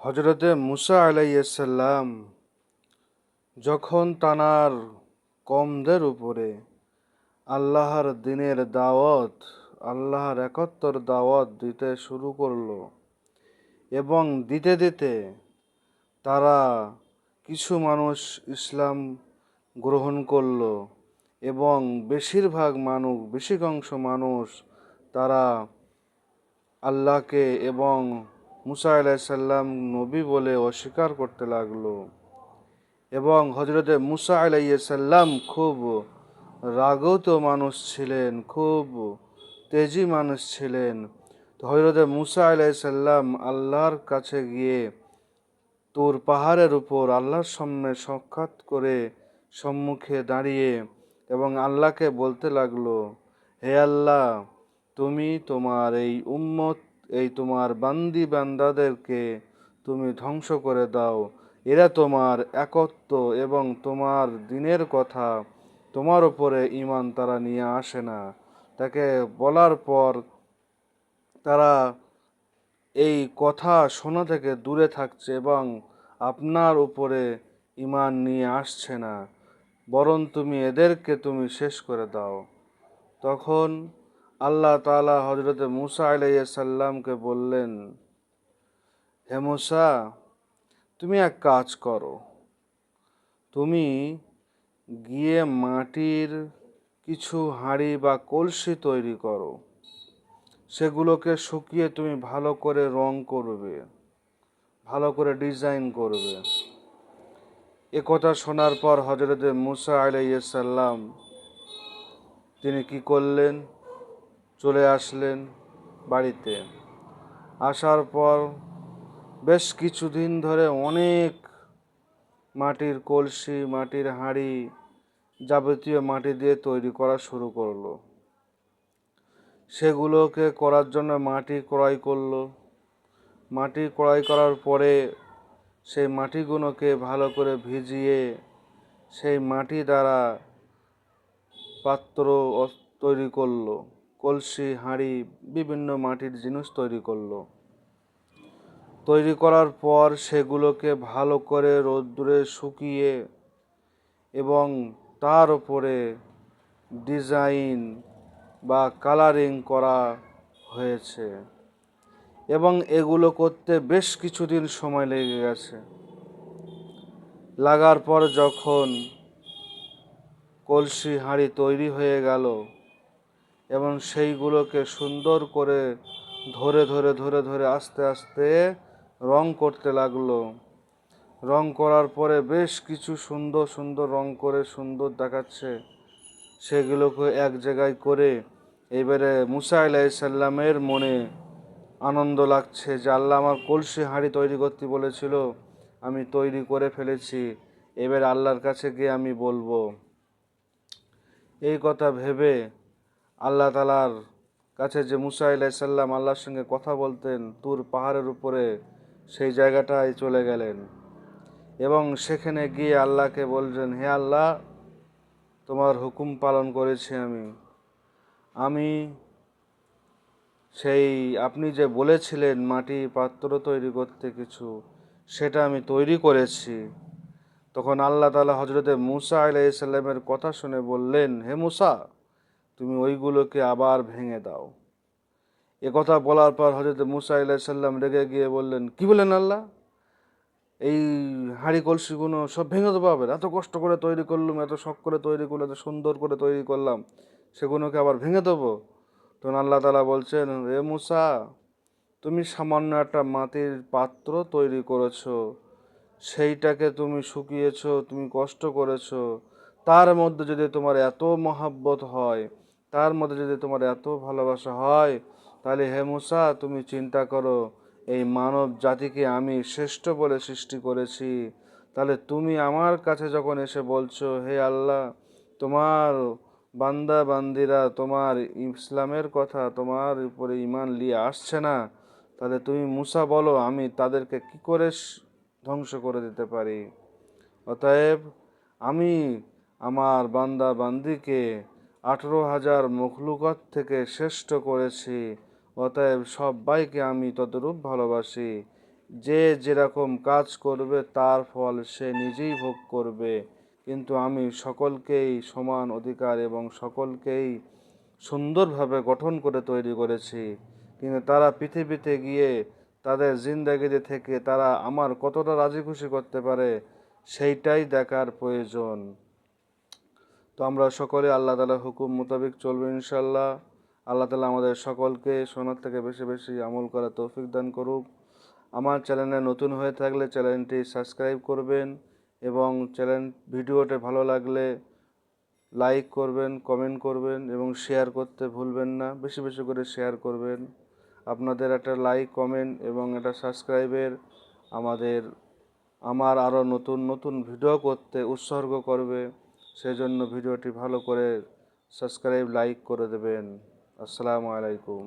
হজরতে মুসা আলাইসাল্লাম যখন তানার কমদের উপরে আল্লাহর দিনের দাওয়াত, আল্লাহর একত্তর দাওয়াত দিতে শুরু করল এবং দিতে দিতে তারা কিছু মানুষ ইসলাম গ্রহণ করল এবং বেশিরভাগ মানুষ, বেশিকাংশ মানুষ তারা আল্লাহকে এবং মুসা আলাইসাল্লাম নবী বলে অস্বীকার করতে লাগল এবং হজরতে মুসা আলাইসাল্লাম খুব রাগত মানুষ ছিলেন, খুব তেজি মানুষ ছিলেন। তো হজরতে মুসা আলাইসাল্লাম আল্লাহর কাছে গিয়ে তোর পাহাড়ের উপর আল্লাহর সামনে সাক্ষাৎ করে সম্মুখে দাঁড়িয়ে এবং আল্লাহকে বলতে লাগল, হে আল্লাহ, তুমি তোমার এই উম্মত এই তোমার বান্দি বান্দাদেরকে তুমি ধ্বংস করে দাও। এরা তোমার একত্ব এবং তোমার দিনের কথা তোমার উপরে ইমান তারা নিয়ে আসে না। তাকে বলার পর তারা এই কথা শোনা থেকে দূরে থাকছে এবং আপনার উপরে ইমান নিয়ে আসছে না। বরং তুমি এদেরকে তুমি শেষ করে দাও। তখন আল্লাহ তালা হজরতে মুসা আলাইসাল্লামকে বললেন, হে মুসা, তুমি এক কাজ করো। তুমি গিয়ে মাটির কিছু হাঁড়ি বা কলসি তৈরি করো। সেগুলোকে শুকিয়ে তুমি ভালো করে রং করবে, ভালো করে ডিজাইন করবে। এ কথা শোনার পর হজরত মুসা আলাইসাল্লাম তিনি কি করলেন? চলে আসলেন বাড়িতে। আসার পর বেশ কিছুদিন ধরে অনেক মাটির কলসি, মাটির হাঁড়ি যাবতীয় মাটি দিয়ে তৈরি করা শুরু করল। সেগুলোকে করার জন্য মাটি ক্রয় করল। মাটি ক্রয় করার পরে সেই মাটিগুলোকে ভালো করে ভিজিয়ে সেই মাটি দ্বারা পাত্র তৈরি করল। কলসি, হাঁড়ি, বিভিন্ন মাটির জিনিস তৈরি করল। তৈরি করার পর সেগুলোকে ভালো করে রোদ্দুরে শুকিয়ে এবং তার উপরে ডিজাইন বা কালারিং করা হয়েছে এবং এগুলো করতে বেশ কিছুদিন সময় লেগে গেছে। লাগার পর যখন কলসি, হাঁড়ি তৈরি হয়ে গেল এবং সেইগুলোকে সুন্দর করে ধরে ধরে ধরে ধরে আস্তে আস্তে রং করতে লাগল। রং করার পরে বেশ কিছু সুন্দর সুন্দর রং করে সুন্দর দেখাচ্ছে। সেগুলোকে এক জায়গায় করে এবারে মুসা আলাইসাল্লামের মনে আনন্দ লাগছে যে আল্লাহ আমার কলসি হাঁড়ি তৈরি করতে বলেছিল, আমি তৈরি করে ফেলেছি, এবার আল্লাহর কাছে গিয়ে আমি বলব। এই কথা ভেবে আল্লাহ তালার কাছে যে মুসা আলাইসাল্লাম আল্লাহর সঙ্গে কথা বলতেন, তুর পাহাড়ের উপরে সেই জায়গাটায় চলে গেলেন। এবং সেখানে গিয়ে আল্লাহকে বলছেন হে আল্লাহ, তোমার হুকুম পালন করেছি আমি। আমি সেই, আপনি যে বলেছিলেন মাটি পাত্র তৈরি করতে কিছু, সেটা আমি তৈরি করেছি। তখন আল্লাহ তালা হজরতে মুসা আলাইসাল্লামের কথা শুনে বললেন, হে মুসা তুমি ওইগুলোকে আবার ভেঙে দাও। এ কথা বলার পর হজরত মুসা আলাইসাল্লাম রেগে গিয়ে বললেন, কি বলেন আল্লাহ? এই হাঁড়ি কলসিগুলো সব ভেঙে দেবো হবে এত কষ্ট করে তৈরি করলাম, এত শখ করে তৈরি করলাম, এত সুন্দর করে তৈরি করলাম, সেগুলোকে আবার ভেঙে দেবো? তখন আল্লাহ তালা বলছেন রে মুসা, তুমি সামান্য একটা মাটির পাত্র তৈরি করেছ, সেইটাকে তুমি শুকিয়েছো, তুমি কষ্ট করেছ, তার মধ্যে যদি তোমার এত মহাব্বত হয় তার মধ্যে যদি তোমার এত ভালোবাসা হয়, তাহলে হে মুসা, তুমি চিন্তা করো, এই মানব জাতিকে আমি শ্রেষ্ঠ বলে সৃষ্টি করেছি। তাহলে তুমি আমার কাছে যখন এসে বলছো, হে আল্লাহ, তোমার বান্দা বান্দিরা, তোমার ইসলামের কথা তোমার উপরে ইমান নিয়ে আসছে না, তাহলে তুমি মুসা বলো, আমি তাদেরকে কি করে ধ্বংস করে দিতে পারি? অতএব আমি আমার বান্দা বান্দিকে আঠেরো হাজার মখলুকত থেকে শ্রেষ্ঠ করেছি। অতএব সবাইকে আমি ততরূপ ভালোবাসি। যে যেরকম কাজ করবে, তার ফল সে নিজেই ভোগ করবে। কিন্তু আমি সকলকেই সমান অধিকার এবং সকলকেই সুন্দরভাবে গঠন করে তৈরি করেছি। কিন্তু তারা পৃথিবীতে গিয়ে তাদের জিন্দাগিতে থেকে তারা আমার কতটা রাজি খুশি করতে পারে, সেইটাই দেখার প্রয়োজন। তো আমরা সকলে আল্লাহ তালার হুকুম মোতাবেক চলবে ইনশাল্লাহ আল্লাহ তালা আমাদের সকলকে সোনার থেকে বেশি বেশি আমল করা তৌফিক দান করুক। আমার চ্যানেলে নতুন হয়ে থাকলে চ্যানেলটি সাবস্ক্রাইব করবেন এবং চ্যানেল ভিডিওটি ভালো লাগলে লাইক করবেন, কমেন্ট করবেন এবং শেয়ার করতে ভুলবেন না। বেশি বেশি করে শেয়ার করবেন। আপনাদের একটা লাইক, কমেন্ট এবং একটা সাবস্ক্রাইবের আমাদের, আমার আরও নতুন নতুন ভিডিও করতে উৎসর্গ করবে। সেজন্য ভিডিওটি ভালো করে সাবস্ক্রাইব লাইক করে দেবেন। আসসালামু আলাইকুম।